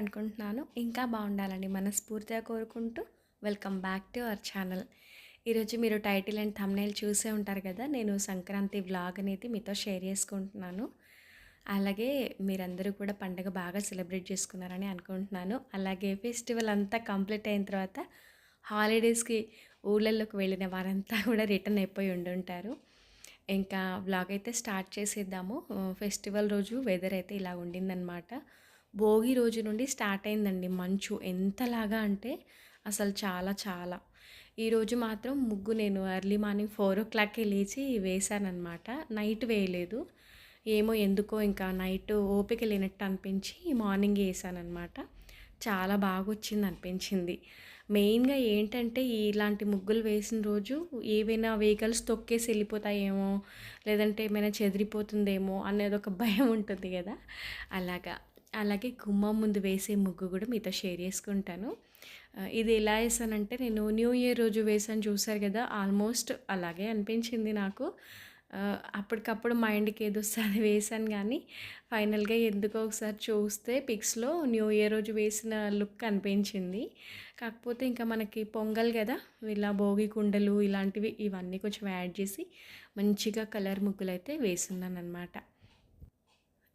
అనుకుంటున్నాను ఇంకా బాగుండాలని మనస్ఫూర్తిగా కోరుకుంటూ welcome back to our channel ఈరోజు మీరు టైటిల్ అండ్ థమ్నైల్ చూసే ఉంటారు కదా నేను సంక్రాంతి వ్లాగ్ అనేది మీతో షేర్ చేసుకుంటున్నాను. అలాగే మీరందరూ కూడా పండగ బాగా సెలబ్రేట్ చేసుకున్నారని అనుకుంటున్నాను. అలాగే ఫెస్టివల్ అంతా కంప్లీట్ అయిన తర్వాత హాలిడేస్కి ఊళ్ళల్లోకి వెళ్ళిన వారంతా కూడా రిటర్న్ అయిపోయి ఉండుంటారు. ఇంకా వ్లాగ్ అయితే స్టార్ట్ చేసేద్దాము. ఫెస్టివల్ రోజు వెదర్ అయితే ఇలా ఉండిందనమాట భోగి రోజు నుండి స్టార్ట్ అయిందండి మంచు. ఎంతలాగా అంటే అసలు చాలా చాలా. ఈరోజు మాత్రం ముగ్గు నేను ఎర్లీ మార్నింగ్ ఫోర్ ఓ క్లాక్కి లేచి వేశానమాట నైట్ వేయలేదు. ఏమో ఎందుకో ఇంకా నైట్ ఓపిక లేనట్టు అనిపించి మార్నింగ్ వేసానమాట చాలా బాగా వచ్చింది అనిపించింది. మెయిన్గా ఏంటంటే ఇలాంటి ముగ్గులు వేసిన రోజు ఏవైనా వెహికల్స్ తొక్కేసి వెళ్ళిపోతాయేమో లేదంటే ఏమైనా చెదిరిపోతుందేమో అనేది ఒక భయం ఉంటుంది కదా. అలాగా. అలాగే గుమ్మం ముందు వేసే ముగ్గు కూడా మీతో షేర్ చేసుకుంటాను. ఇది ఎలా వేసానంటే నేను న్యూ ఇయర్ రోజు వేసాను చూసారు కదా ఆల్మోస్ట్ అలాగే అనిపించింది నాకు. అప్పటికప్పుడు మైండ్కి ఏదో వస్తుంది వేసాను కానీ ఫైనల్గా ఎందుకో ఒకసారి చూస్తే పిక్స్లో న్యూ ఇయర్ రోజు వేసిన లుక్ అనిపించింది కాకపోతే ఇంకా మనకి పొంగల్ కదా ఇలా భోగి కుండలు ఇలాంటివి ఇవన్నీ కొంచెం యాడ్ చేసి మంచిగా కలర్ ముగ్గులు అయితే వేసున్నాను అనమాట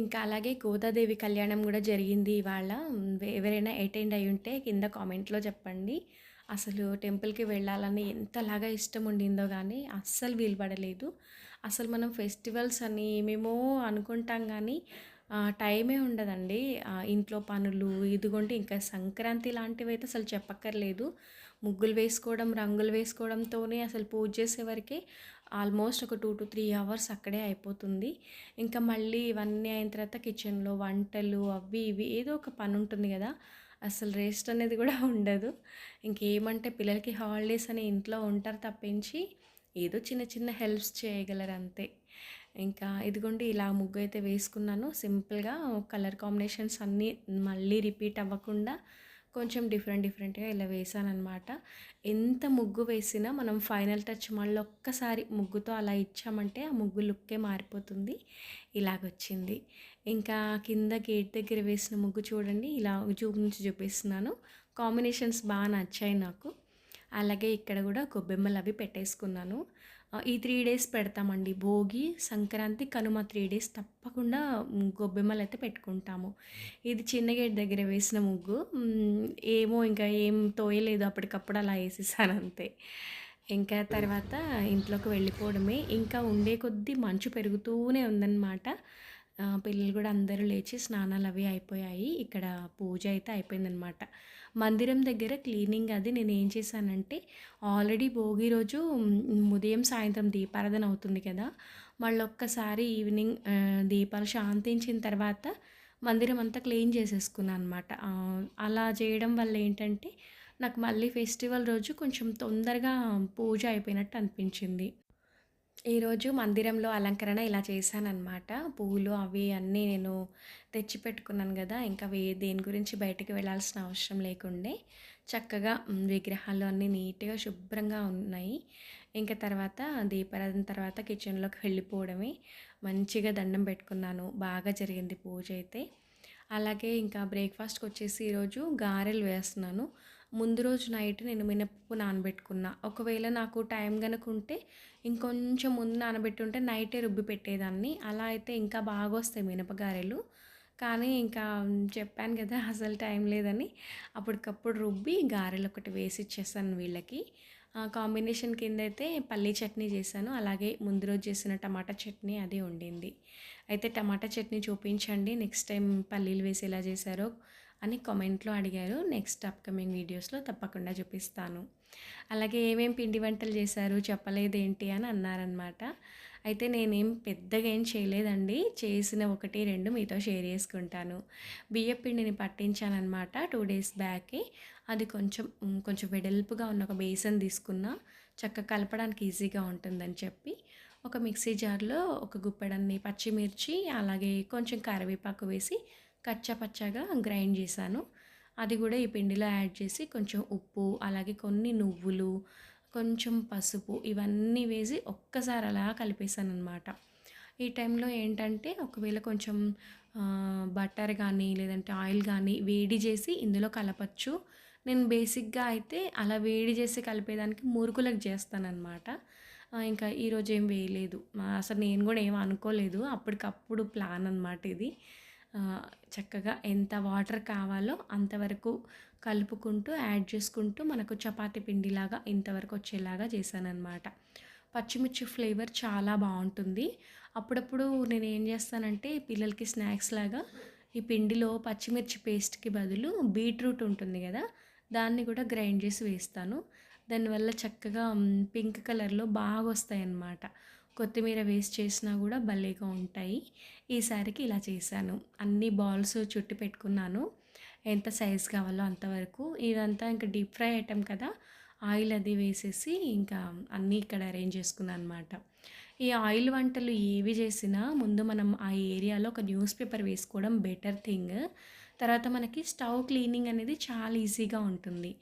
ఇంకా అలాగే గోదాదేవి కళ్యాణం కూడా జరిగింది ఇవాళ. ఎవరైనా అటెండ్ అయి ఉంటే కింద కామెంట్లో చెప్పండి. అసలు టెంపుల్కి వెళ్ళాలని ఎంతలాగా ఇష్టం ఉండిందో కానీ అస్సలు వీలు పడలేదు అసలు మనం ఫెస్టివల్స్ అని ఏమేమో అనుకుంటాం కానీ టైమే ఉండదండి. ఇంట్లో పనులు ఇదిగోండి ఇంకా సంక్రాంతి లాంటివి అయితే అసలు చెప్పక్కర్లేదు. ముగ్గులు వేసుకోవడం రంగులు వేసుకోవడంతోనే అసలు పూజ చేసేవరకే ఆల్మోస్ట్ ఒక టూ టు త్రీ అవర్స్ అక్కడే అయిపోతుంది. ఇంకా మళ్ళీ ఇవన్నీ అయిన తర్వాత కిచెన్లో వంటలు అవి ఇవి ఏదో ఒక పని ఉంటుంది కదా అసలు రెస్ట్ అనేది కూడా ఉండదు. ఇంకేమంటే పిల్లలకి హాలిడేస్ అని ఇంట్లో ఉంటారు తప్పించి ఏదో చిన్న చిన్న హెల్ప్స్ చేయగలరు అంతే. ఇంకా ఇదిగోండి ఇలా ముగ్గు అయితే వేసుకున్నాను. సింపుల్గా కలర్ కాంబినేషన్స్ అన్నీ మళ్ళీ రిపీట్ అవ్వకుండా కొంచెం డిఫరెంట్ డిఫరెంట్గా ఇలా వేసానమాట ఎంత ముగ్గు వేసినా మనం ఫైనల్ టచ్ మళ్ళీ ఒక్కసారి ముగ్గుతో అలా ఇచ్చామంటే ఆ ముగ్గు లుక్కే మారిపోతుంది. ఇలాగొచ్చింది. ఇంకా కింద గేట్ దగ్గర వేసిన ముగ్గు చూడండి ఇలా జూమ్ నుంచి చూపిస్తున్నాను. కాంబినేషన్స్ బాగా నచ్చాయి నాకు. అలాగే ఇక్కడ కూడా గొబ్బెమ్మలు అవి పెట్టేసుకున్నాను. ఈ త్రీ డేస్ పెడతామండి. భోగి సంక్రాంతి కనుమ త్రీ డేస్ తప్పకుండా గొబ్బెమ్మలు అయితే పెట్టుకుంటాము. ఇది చిన్న గేట్ దగ్గర వేసిన ముగ్గు. ఏమో ఇంకా ఏం తోయలేదు అప్పటికప్పుడు అలా వేసేసాను అంతే. ఇంకా తర్వాత ఇంట్లోకి వెళ్ళిపోవడమే. ఇంకా ఉండే కొద్దీ మంచు పెరుగుతూనే ఉందన్నమాట. పిల్లలు కూడా అందరూ లేచి స్నానాలు అవి అయిపోయాయి. ఇక్కడ పూజ అయితే అయిపోయిందనమాట మందిరం దగ్గర క్లీనింగ్ అది నేను ఏం చేశానంటే ఆల్రెడీ భోగి రోజు ఉదయం సాయంత్రం దీపారాధన అవుతుంది కదా మళ్ళీ ఒక్కసారి ఈవినింగ్ దీపాలు శాంతించిన తర్వాత మందిరం అంతా క్లీన్ చేసేసుకున్నాను అనమాట అలా చేయడం వల్ల ఏంటంటే నాకు మళ్ళీ ఫెస్టివల్ రోజు కొంచెం తొందరగా పూజ అయిపోయినట్టు అనిపించింది. ఈరోజు మందిరంలో అలంకరణ ఇలా చేశానన్నమాట. పువ్వులు అవి అన్నీ నేను తెచ్చిపెట్టుకున్నాను కదా ఇంకా వే దేని గురించి బయటకు వెళ్ళాల్సిన అవసరం లేకుండే చక్కగా విగ్రహాలు అన్నీ నీట్గా శుభ్రంగా ఉన్నాయి. ఇంకా తర్వాత దీపారాధన తర్వాత కిచెన్లోకి వెళ్ళిపోవడమే మంచిగా దండం పెట్టుకున్నాను. బాగా జరిగింది పూజ అయితే. అలాగే ఇంకా బ్రేక్ఫాస్ట్కి వచ్చేసి ఈరోజు గారెలు వేస్తున్నాను. ముందు రోజు నైట్ నేను మినపప్పు నానబెట్టుకున్నా. ఒకవేళ నాకు టైం కనుక ఉంటే ఇంకొంచెం ముందు నానబెట్టుంటే నైటే రుబ్బి పెట్టేదాన్ని. అలా అయితే ఇంకా బాగా వస్తాయి మినపగారెలు. కానీ ఇంకా చెప్పాను కదా అసలు టైం లేదని. అప్పటికప్పుడు రుబ్బి గారెలు ఒకటి వేసి ఇచ్చేస్తాను వీళ్ళకి. కాంబినేషన్ కింద అయితే పల్లీ చట్నీ చేశాను. అలాగే ముందు రోజు చేసిన టమాటా చట్నీ అది ఉండింది అయితే టమాటా చట్నీ చూపించండి. నెక్స్ట్ టైం పల్లీలు వేసి ఎలా చేశారో అని కామెంట్లో అడిగారు. నెక్స్ట్ అప్కమింగ్ వీడియోస్లో తప్పకుండా చూపిస్తాను. అలాగే ఏమేం పిండి వంటలు చేశారు చెప్పలేదేంటి అని అన్నారనమాట అయితే నేనేం పెద్దగా ఏం చేయలేదండి. చేసిన ఒకటి రెండు మీతో షేర్ చేసుకుంటాను. బియ్యం పిండిని పట్టించానమాట టూ డేస్ బ్యాకే. అది కొంచెం కొంచెం వెడల్పుగా ఉన్న ఒక బేసన్ తీసుకున్న చక్క కలపడానికి ఈజీగా ఉంటుందని చెప్పి ఒక మిక్సీ జార్లో ఒక గుప్పెడన్ని పచ్చిమిర్చి అలాగే కొంచెం కరివేపాకు వేసి కచ్చపచ్చగా గ్రైండ్ చేశాను. అది కూడా ఈ పిండిలో యాడ్ చేసి కొంచెం ఉప్పు అలాగే కొన్ని నువ్వులు కొంచెం పసుపు ఇవన్నీ వేసి ఒక్కసారి అలా కలిపేశాను అనమాట ఈ టైంలో ఏంటంటే ఒకవేళ కొంచెం బటర్ కానీ లేదంటే ఆయిల్ కానీ వేడి చేసి ఇందులో కలపచ్చు. నేను బేసిక్గా అయితే అలా వేడి చేసి కలిపేదానికి మురుకులకు చేస్తానన్నమాట. ఇంకా ఈరోజు ఏం వేయలేదు. అసలు నేను కూడా ఏం అనుకోలేదు. అప్పటికప్పుడు ప్లాన్ అనమాట ఇది. చక్కగా ఎంత వాటర్ కావాలో అంతవరకు కలుపుకుంటూ యాడ్ చేసుకుంటూ మనకు చపాతీ పిండిలాగా ఇంతవరకు వచ్చేలాగా చేశానన్నమాట. పచ్చిమిర్చి ఫ్లేవర్ చాలా బాగుంటుంది. అప్పుడప్పుడు నేను ఏం చేస్తానంటే పిల్లలకి స్నాక్స్ లాగా ఈ పిండిలో పచ్చిమిర్చి పేస్ట్కి బదులు బీట్రూట్ ఉంటుంది కదా దాన్ని కూడా గ్రైండ్ చేసి వేస్తాను. దానివల్ల చక్కగా పింక్ కలర్లో బాగా వస్తాయి అన్నమాట కొత్తిమీర వేస్ట్ చేసినా కూడా భలేగా ఉంటాయి. ఈసారికి ఇలా చేశాను. అన్ని బాల్స్ చుట్టి పెట్టుకున్నాను. ఎంత సైజ్ కావాలో అంతవరకు ఇదంతా ఇంకా డీప్ ఫ్రై ఐటెం కదా. ఆయిల్ అది వేసేసి ఇంకా అన్నీ ఇక్కడ అరేంజ్ చేసుకున్నాను అనమాట ఈ ఆయిల్ వంటలు ఏవి చేసినా ముందు మనం ఆ ఏరియాలో ఒక న్యూస్ పేపర్ వేసుకోవడం బెటర్ థింగ్. తర్వాత మనకి స్టవ్ క్లీనింగ్ అనేది చాలా ఈజీగా ఉంటుంది.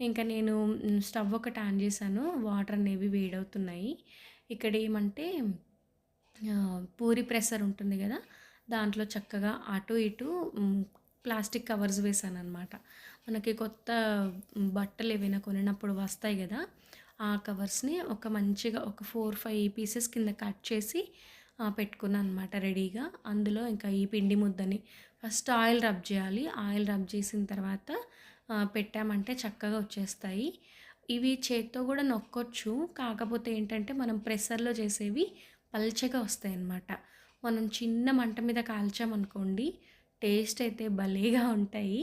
ఇంకా నేను స్టవ్ ఒకటి ఆన్ చేశాను. వాటర్ అనేవి వేడవుతున్నాయి. ఇక్కడ ఏమంటే పూరి ప్రెషర్ ఉంటుంది కదా దాంట్లో చక్కగా అటు ఇటు ప్లాస్టిక్ కవర్స్ వేసాను అనమాట మనకి కొత్త బట్టలు ఏవైనా కొనినప్పుడు వస్తాయి కదా ఆ కవర్స్ని ఒక మంచిగా ఒక ఫోర్ ఫైవ్ పీసెస్ కింద కట్ చేసి పెట్టుకున్నాను అనమాట రెడీగా. అందులో ఇంకా ఈ పిండి ముద్దని ఫస్ట్ ఆయిల్ రబ్ చేయాలి. ఆయిల్ రబ్ చేసిన తర్వాత పెట్టామంటే చక్కగా వచ్చేస్తాయి. ఇవి చేత్తో కూడా నొక్కొచ్చు. కాకపోతే ఏంటంటే మనం ప్రెషర్లో చేసేవి పల్చగా వస్తాయి అన్నమాట మనం చిన్న మంట మీద కాల్చామనుకోండి టేస్ట్ అయితే భలేగా ఉంటాయి.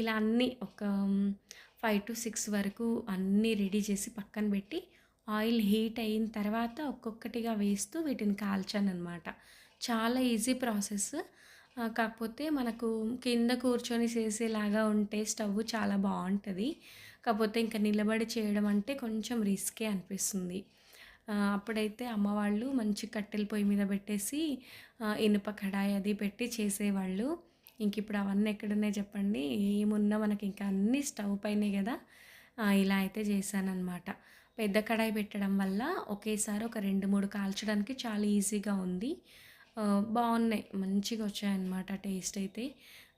ఇలా అన్నీ ఒక ఫైవ్ టు సిక్స్ వరకు అన్నీ రెడీ చేసి పక్కన పెట్టి ఆయిల్ హీట్ అయిన తర్వాత ఒక్కొక్కటిగా వేస్తూ వీటిని కాల్చానమాట చాలా ఈజీ ప్రాసెస్. కాకపోతే మనకు కింద కూర్చొని చేసేలాగా ఉంటే స్టవ్ చాలా బాగుంటుంది. కాకపోతే ఇంకా నిలబడి చేయడం అంటే కొంచెం రిస్కే అనిపిస్తుంది. అప్పుడైతే అమ్మవాళ్ళు మంచి కట్టెల పొయ్యి మీద పెట్టేసి ఇనుప కడాయి అది పెట్టి చేసేవాళ్ళు. ఇంక ఇప్పుడు అవన్నీ ఎక్కడున్నాయి చెప్పండి? ఏమున్నా మనకి ఇంకా అన్నీ స్టవ్ పైనే కదా? ఇలా అయితే చేశానన్నమాట. పెద్ద కడాయి పెట్టడం వల్ల ఒకేసారి ఒక రెండు మూడు కాల్చడానికి చాలా ఈజీగా ఉంది. బాగున్నాయి. మంచిగా వచ్చాయన్నమాట టేస్ట్ అయితే.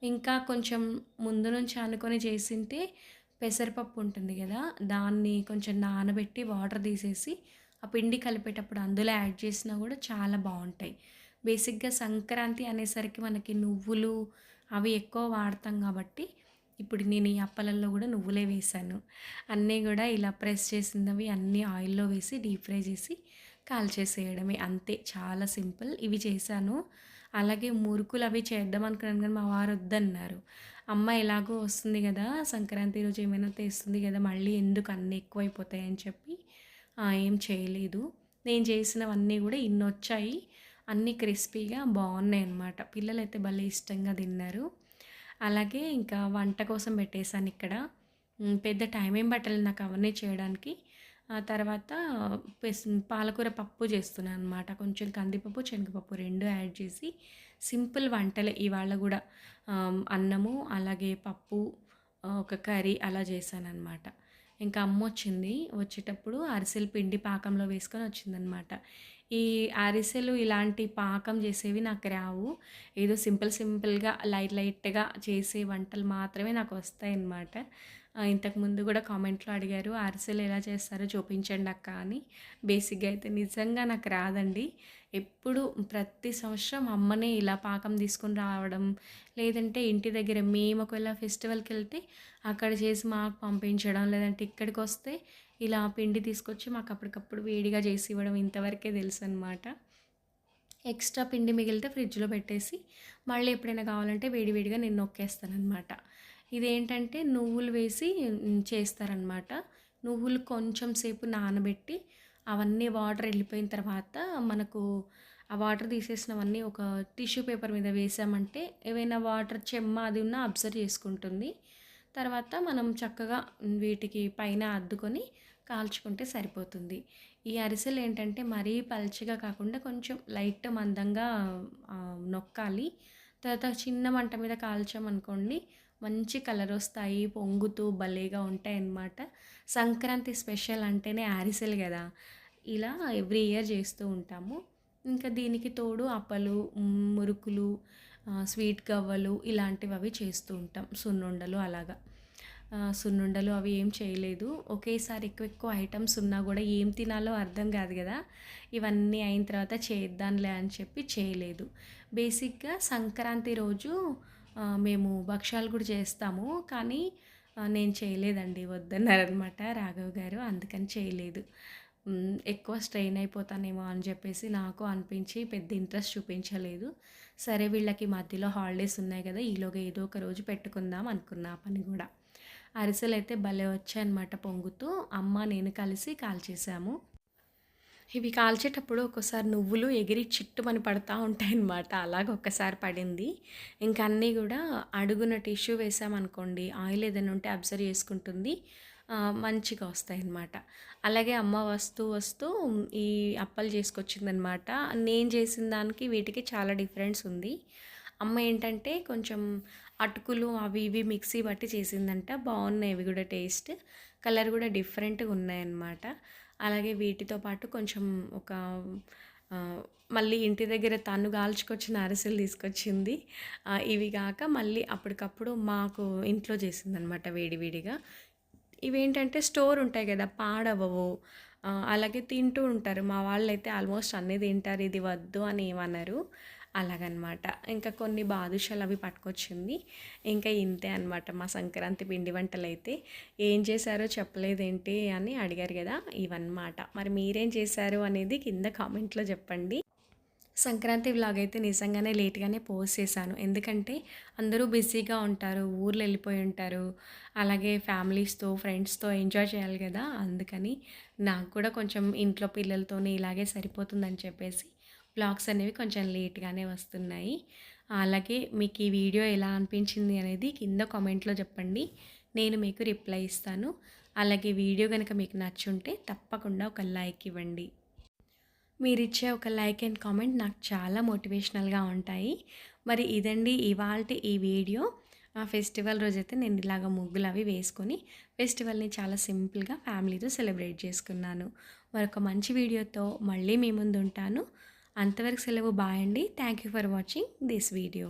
ఇంకా కొంచెం ముందు నుంచి అనుకొని చేసింటే పెసరపప్పు ఉంటుంది కదా దాన్ని కొంచెం నానబెట్టి వాటర్ తీసేసి ఆ పిండి కలిపేటప్పుడు అందులో యాడ్ చేసినా కూడా చాలా బాగుంటాయి. బేసిక్గా సంక్రాంతి అనేసరికి మనకి నువ్వులు అవి ఎక్కువ వాడతాం కాబట్టి ఇప్పుడు నేను ఈ అప్పలల్లో కూడా నువ్వులే వేశాను. అన్నీ కూడా ఇలా ప్రెస్ చేసినవి అన్నీ ఆయిల్లో వేసి డీప్ ఫ్రై చేసి కాల్చేసేయడమే అంతే. చాలా సింపుల్. ఇవి చేశాను. అలాగే మురుకులు అవి చేద్దాం అనుకున్నాను కానీ మా వారు వద్దన్నారు. అమ్మ ఎలాగో వస్తుంది కదా సంక్రాంతి రోజు ఏమైనా తెస్తుంది కదా మళ్ళీ ఎందుకు అన్నీ ఎక్కువైపోతాయి అని చెప్పి ఏం చేయలేదు. నేను చేసినవన్నీ కూడా ఇన్ని వచ్చాయి అన్నీ క్రిస్పీగా బాగున్నాయి అన్నమాట పిల్లలైతే భలే ఇష్టంగా తిన్నారు. అలాగే ఇంకా వంట కోసం పెట్టేశాను ఇక్కడ. పెద్ద టైం ఏం పట్టలేదు నాకు అవన్నీ చేయడానికి. ఆ తర్వాత పెస్ పాలకూర పప్పు చేస్తున్నాను అనమాట కొంచెం కందిపప్పు శనగపప్పు రెండు యాడ్ చేసి సింపుల్ వంటలే. ఇవాళ కూడా అన్నము అలాగే పప్పు ఒక కర్రీ అలా చేశాను అనమాట ఇంకా అమ్మ వచ్చింది. వచ్చేటప్పుడు అరిసెలు పిండి పాకంలో వేసుకొని వచ్చిందనమాట ఈ అరిసెలు ఇలాంటి పాకం చేసేవి నాకు రావు. ఏదో సింపుల్ సింపుల్గా లైట్ లైట్గా చేసే వంటలు మాత్రమే నాకు వస్తాయి అన్నమాట ఇంతకుముందు కూడా కామెంట్లో అడిగారు అరిసెలు ఎలా చేస్తారో చూపించండి అక్క అని. బేసిక్గా అయితే నిజంగా నాకు రాదండి. ఎప్పుడు ప్రతి సంవత్సరం అమ్మనే ఇలా పాకం తీసుకొని రావడం లేదంటే ఇంటి దగ్గర మేము ఒకవేళ ఫెస్టివల్కి వెళ్తే అక్కడ చేసి మాకు పంపించడం లేదంటే ఇక్కడికి వస్తే ఇలా పిండి తీసుకొచ్చి మాకు అప్పటికప్పుడు వేడిగా చేసి ఇవ్వడం ఇంతవరకే తెలుసు అనమాట ఎక్స్ట్రా పిండి మిగిలితే ఫ్రిడ్జ్లో పెట్టేసి మళ్ళీ ఎప్పుడైనా కావాలంటే వేడివేడిగా నేను నొక్కేస్తాను అనమాట ఇదేంటంటే నువ్వులు వేసి చేస్తారనమాట నువ్వులు కొంచెం సేపు నానబెట్టి అవన్నీ వాటర్ వెళ్ళిపోయిన తర్వాత మనకు ఆ వాటర్ తీసేసినవన్నీ ఒక టిష్యూ పేపర్ మీద వేసామంటే ఏవైనా వాటర్ చెమ్మ అది ఉన్నా అబ్జర్వ్ చేసుకుంటుంది. తర్వాత మనం చక్కగా వీటికి పైన అద్దుకొని కాల్చుకుంటే సరిపోతుంది. ఈ అరిసెలు ఏంటంటే మరీ పల్చగా కాకుండా కొంచెం లైట్ మందంగా నొక్కాలి. తర్వాత చిన్న మంట మీద కాల్చామనుకోండి మంచి కలర్ వస్తాయి పొంగుతూ భలేగా ఉంటాయి అన్నమాట సంక్రాంతి స్పెషల్ అంటేనే ఆరిసెల్ కదా. ఇలా ఎవ్రీ ఇయర్ చేస్తూ ఉంటాము. ఇంకా దీనికి తోడు అప్పలు మురుకులు స్వీట్ గవ్వలు ఇలాంటివి అవి చేస్తూ ఉంటాం. సున్నుండలు అలాగా. సున్నుండలు అవి ఏం చేయలేదు. ఒకేసారి ఎక్కువ ఎక్కువ ఐటమ్స్ ఉన్నా కూడా ఏం తినాలో అర్థం కాదు కదా. ఇవన్నీ అయిన తర్వాత చేద్దాంలే అని చెప్పి చేయలేదు. బేసిక్గా సంక్రాంతి రోజు మేము భక్ష్యాలు కూడా చేస్తాము కానీ నేను చేయలేదండి వద్దన్నారనమాట రాఘవ్ గారు అందుకని చేయలేదు. ఎక్కువ స్ట్రెయిన్ అయిపోతానేమో అని చెప్పేసి నాకు అనిపించి పెద్ద ఇంట్రెస్ట్ చూపించలేదు. సరే వీళ్ళకి మధ్యలో హాలిడేస్ ఉన్నాయి కదా ఈలోగా ఏదో ఒక రోజు పెట్టుకుందాం అనుకున్నా పని కూడా. అరిసెలు అయితే భలే వచ్చాయన్నమాట పొంగుతూ అమ్మ నేను కలిసి కాల్చేసాము ఇవి కాల్చేటప్పుడు ఒక్కోసారి నువ్వులు ఎగిరి చిట్టుమని పడతా ఉంటాయన్నమాట. అలాగ ఒక్కసారి పడింది. ఇంకా అన్నీ కూడా అడుగున టిష్యూ వేసామనుకోండి ఆయిల్ ఏదైనా ఉంటే అబ్జర్వ్ చేసుకుంటుంది. మంచిగా వస్తాయి అన్నమాట అలాగే అమ్మ వస్తూ వస్తూ ఈ అప్పలు చేసుకొచ్చిందనమాట నేను చేసిన దానికి వీటికి చాలా డిఫరెన్స్ ఉంది. అమ్మ ఏంటంటే కొంచెం అటుకులు అవి ఇవి మిక్సీ బట్టి చేసిందంట. బాగున్నాయి ఇవి కూడా టేస్ట్. కలర్ కూడా డిఫరెంట్గా ఉన్నాయన్నమాట. అలాగే వీటితో పాటు కొంచెం ఒక మళ్ళీ ఇంటి దగ్గర తను కాల్చుకొచ్చిన అరిసెలు తీసుకొచ్చింది. ఇవి కాక మళ్ళీ అప్పటికప్పుడు మాకు ఇంట్లో చేసిందనమాట వేడివేడిగా ఇవేంటంటే స్టోర్ ఉంటాయి కదా పాడవవు. అలాగే తింటూ ఉంటారు. మా వాళ్ళు అయితే ఆల్మోస్ట్ అన్నీ తింటారు. ఇది వద్దు అని ఏమన్నారు అలాగనమాట. ఇంకా కొన్ని బాదుషాలు అవి పట్టుకొచ్చింది. ఇంకా ఇంతే అనమాట మా సంక్రాంతి పిండి వంటలు అయితే ఏం చేశారో చెప్పలేదేంటి అని అడిగారు కదా ఇవన్నమాట. మరి మీరేం చేశారు అనేది కింద కామెంట్లో చెప్పండి. సంక్రాంతి వ్లాగ్ అయితే నిజంగానే లేట్గానే పోస్ట్ చేశాను. ఎందుకంటే అందరూ బిజీగా ఉంటారు ఊర్లు వెళ్ళిపోయి ఉంటారు. అలాగే ఫ్యామిలీస్తో ఫ్రెండ్స్తో ఎంజాయ్ చేయాలి కదా అందుకని నాకు కూడా కొంచెం ఇంట్లో పిల్లలతోనే ఇలాగే సరిపోతుందని చెప్పేసి బ్లాగ్స్ అనేవి కొంచెం లేట్గానే వస్తున్నాయి. అలాగే మీకు ఈ వీడియో ఎలా అనిపించింది అనేది కింద కామెంట్లో చెప్పండి. నేను మీకు రిప్లై ఇస్తాను. అలాగే వీడియో కనుక మీకు నచ్చుంటే తప్పకుండా ఒక లైక్ ఇవ్వండి. మీరు ఇచ్చే ఒక లైక్ అండ్ కామెంట్ నాకు చాలా మోటివేషనల్గా ఉంటాయి. మరి ఇదండి ఇవాళ ఈ వీడియో. ఆ ఫెస్టివల్ రోజైతే నేను ఇలాగ ముగ్గులు అవి వేసుకొని ఫెస్టివల్ని చాలా సింపుల్గా ఫ్యామిలీతో సెలబ్రేట్ చేసుకున్నాను. మరొక మంచి వీడియోతో మళ్ళీ మీ ముందు ఉంటాను అంతవరకు సెలవు బాయ్ అండి. Thank you for watching this video